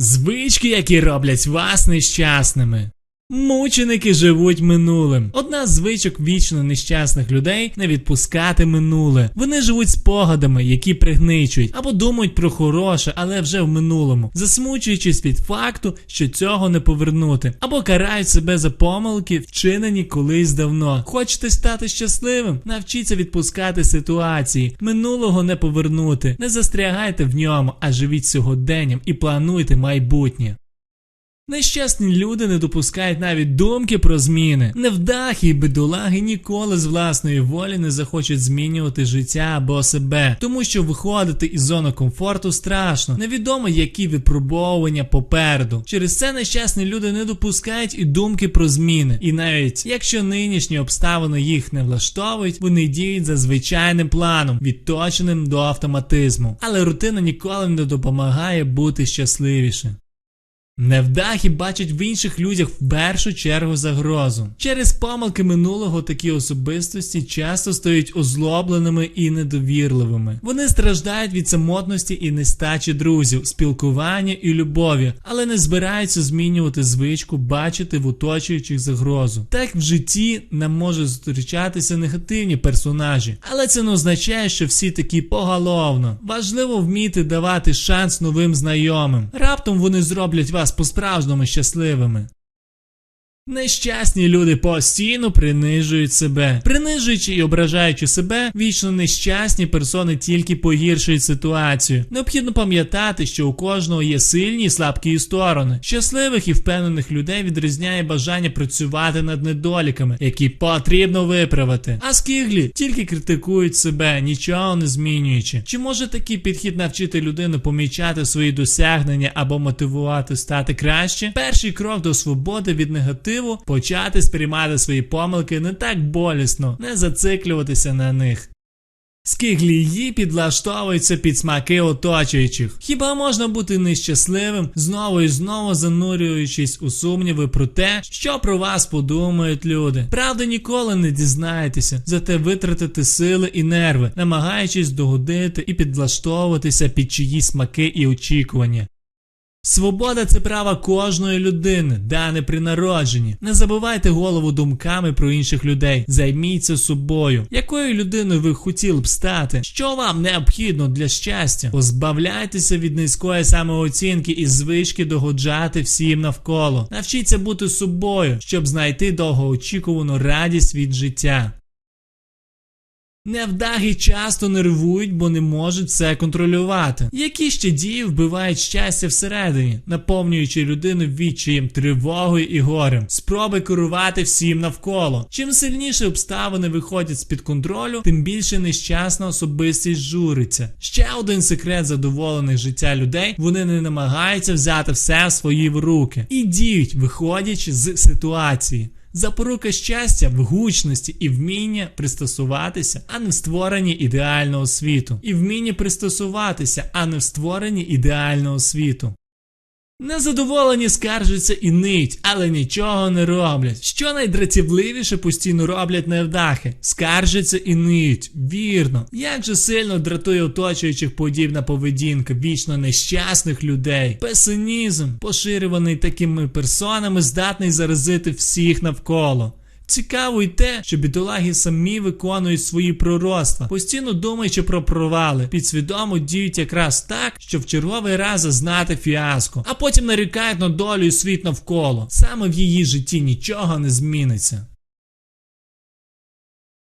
Звички, які роблять вас нещасними. Мученики живуть минулим. Одна з звичок вічно нещасних людей не відпускати минуле. Вони живуть спогадами, які пригничують, або думають про хороше, але вже в минулому, засмучуючись від факту, що цього не повернути, або карають себе за помилки, вчинені колись давно. Хочете стати щасливим? Навчіться відпускати ситуації. Минулого не повернути. Не застрягайте в ньому, а живіть сьогоденням і плануйте майбутнє. Нещасні люди не допускають навіть думки про зміни. Невдахи і бідолаги ніколи з власної волі не захочуть змінювати життя або себе, тому що виходити із зони комфорту страшно. Невідомо, які випробовування попереду. Через це нещасні люди не допускають і думки про зміни. І навіть якщо нинішні обставини їх не влаштовують, вони діють за звичайним планом, відточеним до автоматизму. Але рутина ніколи не допомагає бути щасливішим. Невдахи бачать в інших людях в першу чергу загрозу. Через помилки минулого такі особистості часто стають озлобленими і недовірливими. Вони страждають від самотності і нестачі друзів, спілкування і любові, але не збираються змінювати звичку бачити в оточуючих загрозу. Так в житті нам можуть зустрічатися негативні персонажі, але це не означає, що всі такі поголовно. Важливо вміти давати шанс новим знайомим. Раптом вони зроблять вас по-справжньому щасливими. Нещасні люди постійно принижують себе. Принижуючи і ображаючи себе, вічно нещасні персони тільки погіршують ситуацію. Необхідно пам'ятати, що у кожного є сильні і слабкі сторони. Щасливих і впевнених людей відрізняє бажання працювати над недоліками, які потрібно виправити. А скіглі тільки критикують себе, нічого не змінюючи. Чи може такий підхід навчити людину помічати свої досягнення або мотивувати стати краще? Перший крок до свободи від негативу почати сприймати свої помилки не так болісно, не зациклюватися на них. Скиглії підлаштовуються під смаки оточуючих. Хіба можна бути нещасливим, знову і знову занурюючись у сумніви про те, що про вас подумають люди? Правда ніколи не дізнаєтеся, зате витратите сили і нерви, намагаючись догодити і підлаштовуватися під чиїсь смаки і очікування. Свобода це право кожної людини, дане при народженні. Не забувайте голову думками про інших людей. Займіться собою. Якою людиною ви хотіли б стати? Що вам необхідно для щастя? Позбавляйтеся від низької самооцінки і звички догоджати всім навколо. Навчіться бути собою, щоб знайти довгоочікувану радість від життя. Невдаги часто нервують, бо не можуть все контролювати. Які ще дії вбивають щастя всередині, наповнюючи людину відчаєм, тривогою і горем, спроби керувати всім навколо. Чим сильніше обставини виходять з під контролю, тим більше нещасна особистість журиться. Ще один секрет задоволених життя людей: вони не намагаються взяти все в свої руки і діють, виходячи з ситуації. Запорука щастя в гучності і вміння пристосуватися, а не в створенні ідеального світу. І вміння пристосуватися, а не в створенні ідеального світу. Незадоволені скаржаться і нить, але нічого не роблять. Що найдратівливіше постійно роблять невдахи, скаржаться і нить. Вірно, як же сильно дратує оточуючих подібна поведінка вічно нещасних людей. Песимізм, поширюваний такими персонами, здатний заразити всіх навколо. Цікаво й те, що бідолаги самі виконують свої пророцтва, постійно думаючи про провали, підсвідомо діють якраз так, щоб в черговий раз зазнати фіаско, а потім нарікають на долю і світ навколо. Саме в її житті нічого не зміниться.